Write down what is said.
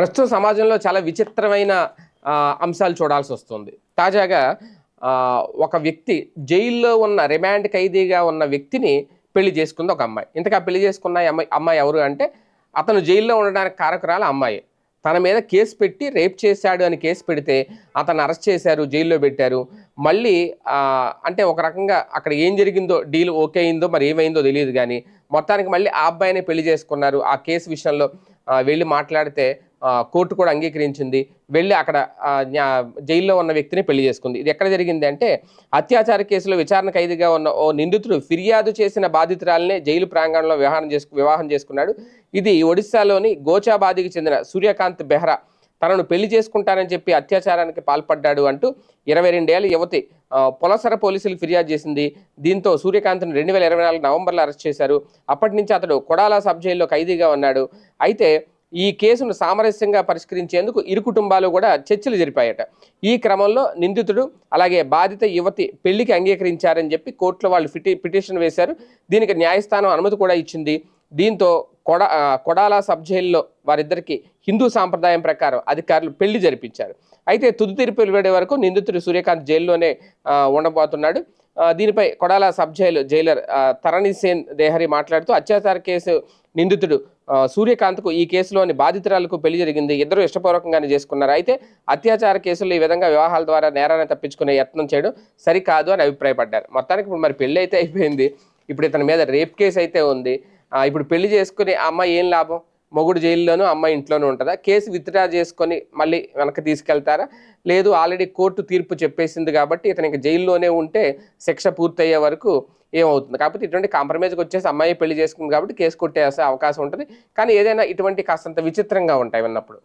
ప్రస్తుత సమాజంలో చాలా విచిత్రమైన అంశాలు చూడాల్సి వస్తుంది. తాజాగా ఒక వ్యక్తి జైల్లో ఉన్న రిమాండ్ ఖైదీగా ఉన్న వ్యక్తిని పెళ్ళి చేసుకుంది ఒక అమ్మాయి. ఇంతకా పెళ్ళి చేసుకున్న అమ్మాయి అమ్మాయి ఎవరు అంటే అతను జైల్లో ఉండడానికి కారకురాలు అమ్మాయి. తన మీద కేసు పెట్టి రేప్ చేశాడు అని కేసు పెడితే అతను అరెస్ట్ చేశారు జైల్లో పెట్టారు. మళ్ళీ అంటే ఒక రకంగా అక్కడ ఏం జరిగిందో డీల్ ఓకే అయిందో మరి ఏమైందో తెలియదు కానీ మొత్తానికి మళ్ళీ ఆ అబ్బాయినే పెళ్ళి చేసుకున్నారు. ఆ కేసు విషయంలో వెళ్ళి మాట్లాడితే కోర్టు కూడా అంగీకరించింది. వెళ్ళి అక్కడ జైల్లో ఉన్న వ్యక్తిని పెళ్ళి చేసుకుంది. ఇది ఎక్కడ జరిగింది అంటే అత్యాచార కేసులో విచారణ ఖైదీగా ఉన్న ఓ నిందితుడు ఫిర్యాదు చేసిన బాధితురాలనే జైలు ప్రాంగణంలో వివాహం చేసుకు వివాహం చేసుకున్నాడు. ఇది ఒడిశాలోని గోచాబాదికి చెందిన సూర్యకాంత్ బెహ్రా. తనను పెళ్ళి చేసుకుంటానని చెప్పి అత్యాచారానికి పాల్పడ్డాడు అంటూ ఇరవై రెండేళ్ళ యువతి పొలసర పోలీసులు ఫిర్యాదు చేసింది. దీంతో సూర్యకాంత్ను రెండు వేల ఇరవై నాలుగు నవంబర్లో అరెస్ట్ చేశారు. అప్పటి నుంచి అతడు కొడాల సబ్ జైల్లో ఖైదీగా ఉన్నాడు. అయితే ఈ కేసును సామరస్యంగా పరిష్కరించేందుకు ఇరు కుటుంబాలు కూడా చర్చలు జరిపాయట. ఈ క్రమంలో నిందితుడు అలాగే బాధిత యువతి పెళ్ళికి అంగీకరించారని చెప్పి కోర్టులో వాళ్ళు పిటి పిటిషన్ వేశారు. దీనికి న్యాయస్థానం అనుమతి కూడా ఇచ్చింది. దీంతో కొడ కొడాలా కొడాల సబ్ జైల్లో వారిద్దరికి హిందూ సాంప్రదాయం ప్రకారం అధికారులు పెళ్ళి జరిపించారు. అయితే తుది తీర్పు వెలువడే వరకు నిందితుడు సూర్యకాంత్ జైల్లోనే ఉండబోతున్నాడు. దీనిపై Kodala sub jail jailer Tarani Sen Dehari మాట్లాడుతూ అత్యాచార కేసు నిందితుడు. సూర్యకాంత్కు ఈ కేసులోని బాధితురాలకు పెళ్ళి జరిగింది. ఇద్దరు ఇష్టపూర్వకంగానే చేసుకున్నారు. అయితే అత్యాచార కేసుల్లో ఈ విధంగా వివాహాల ద్వారా నేరాన్ని తప్పించుకునే యత్నం చేయడం సరికాదు అని అభిప్రాయపడ్డారు. మొత్తానికి ఇప్పుడు మరి పెళ్ళి అయితే అయిపోయింది. ఇప్పుడు ఇతని మీద రేప్ కేసు అయితే ఉంది. ఇప్పుడు పెళ్ళి చేసుకుని అమ్మాయి ఏం లాభం? మొగుడు జైల్లోనూ అమ్మాయి ఇంట్లోనూ ఉంటుందా? కేసు విత్డ్రా చేసుకొని మళ్ళీ వెనక్కి తీసుకెళ్తారా? లేదు ఆల్రెడీ కోర్టు తీర్పు చెప్పేసింది కాబట్టి ఇతనికి జైల్లోనే ఉంటే శిక్ష పూర్తయ్యే వరకు ఏమవుతుంది? కాకపోతే ఇటువంటి కాంప్రమైజ్కి వచ్చేసి అమ్మాయి పెళ్ళి చేసుకుంది కాబట్టి కేసు కొట్టేసే అవకాశం ఉంటుంది. కానీ ఏదైనా ఇటువంటి కాస్తంత విచిత్రంగా ఉంటాయి విన్నప్పుడు.